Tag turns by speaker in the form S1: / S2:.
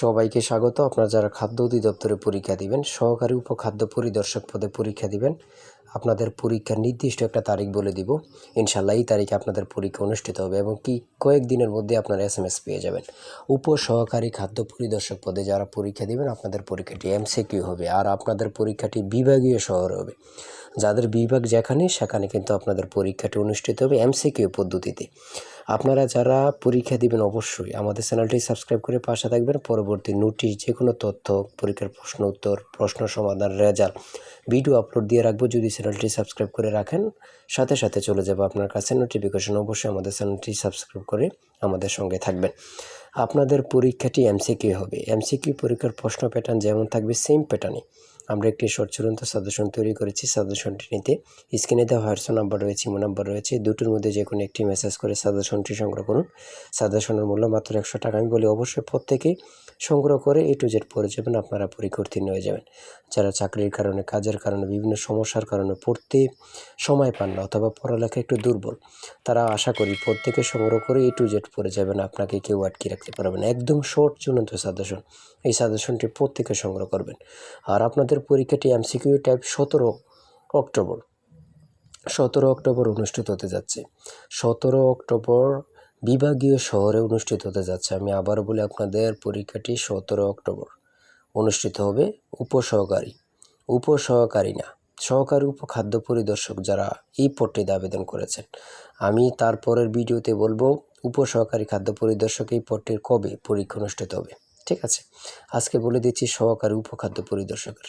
S1: সবাইকে স্বাগত। আপনারা যারা খাদ্য অধিদপ্তরে পরীক্ষা দিবেন, সহকারী উপখাদ্য পরিদর্শক পদে পরীক্ষা দিবেন, আপনাদের পরীক্ষার নির্দিষ্ট একটা তারিখ বলে দিব। ইনশাল্লাহ এই তারিখে আপনাদের পরীক্ষা অনুষ্ঠিত হবে এবং কি কয়েকদিনের মধ্যে আপনারা এস এম এস পেয়ে যাবেন। উপ সহকারী খাদ্য পরিদর্শক পদে যারা পরীক্ষা দিবেন, আপনাদের পরীক্ষাটি এমসিকিউ হবে আর আপনাদের পরীক্ষাটি বিভাগীয় শহরে হবে। যাদের বিভাগ যেখানে, সেখানে কিন্তু আপনাদের পরীক্ষাটি অনুষ্ঠিত হবে এমসিকিউ পদ্ধতিতে। আপনারা যারা পরীক্ষা দিবেন অবশ্যই আমাদের চ্যানেলটি সাবস্ক্রাইব করে পাশে থাকবেন। পরবর্তী নোটিশ যে কোনো তথ্য, পরীক্ষার প্রশ্ন উত্তর, প্রশ্ন সমাধান, রেজাল্ট, ভিডিও আপলোড দিয়ে রাখব। যদি চ্যানেলটি সাবস্ক্রাইব করে রাখেন, সাথে সাথে চলে যাবে আপনার কাছে। নোটিফিকেশন অবশ্যই আমাদের চ্যানেলটি সাবস্ক্রাইব করে আমাদের সঙ্গে থাকবেন। আপনাদের পরীক্ষাটি এমসিকিউ হবে। এমসিকিউ পরীক্ষার প্রশ্ন প্যাটার্ন যেমন থাকবে সেম প্যাটার্নে আমরা একটি চূড়ান্ত সাজেশন তৈরি করেছি। সাজেশনটি নিতে স্ক্রিনে দেওয়া হোয়াটসঅ্যাপ নাম্বার রয়েছে ইমো নাম্বার রয়েছে। দুটোর মধ্যে যে কোনো একটি মেসেজ করে সাজেশনটি সংগ্রহ করুন। সাজেশনের মূল্য মাত্র একশো টাকা। আমি বলি, অবশ্যই প্রত্যেকেই সংগ্রহ করে এ টু জেড পড়ে যাবেন, আপনারা পরীক্ষা উত্তীর্ণ হয়ে যাবেন। যারা চাকরির কারণে, কাজের কারণে, বিভিন্ন সমস্যার কারণে পড়তে সময় পান না অথবা পড়ালেখা একটু দুর্বল, তারা আশা করি প্রত্যেকে সংগ্রহ করে এ টু জেড পড়ে যাবেন, আপনাকে কেউ আটকে রাখতে পারবে না। একদম শর্ট চূড়ান্ত সাজেশন এই সাজেশনটি প্রত্যেকে সংগ্রহ করবেন। আর আপনাদের পরীক্ষাটি এমসিকিউ টাইপ সতেরো অক্টোবর। সতেরো অক্টোবর অনুষ্ঠিত হতে যাচ্ছে। সতেরো অক্টোবর বিভাগীয় শহরে অনুষ্ঠিত হতে যাচ্ছে। আমি আবার বলি, আপনাদের পরীক্ষাটি সতেরো অক্টোবর। অনুষ্ঠিত হবে উপসহকারী। উপসহকারী না, সহকারী উপখাদ্য পরিদর্শক যারা এই পদটিতে আবেদন করেছেন। আমি তারপরের ভিডিওতে বলব, উপসহকারী খাদ্য পরিদর্শক এই পদটির কবে পরীক্ষা অনুষ্ঠিত হবে। ঠিক আছে? আজকে বলে দিচ্ছি সহকারী উপখাদ্য পরিদর্শকের।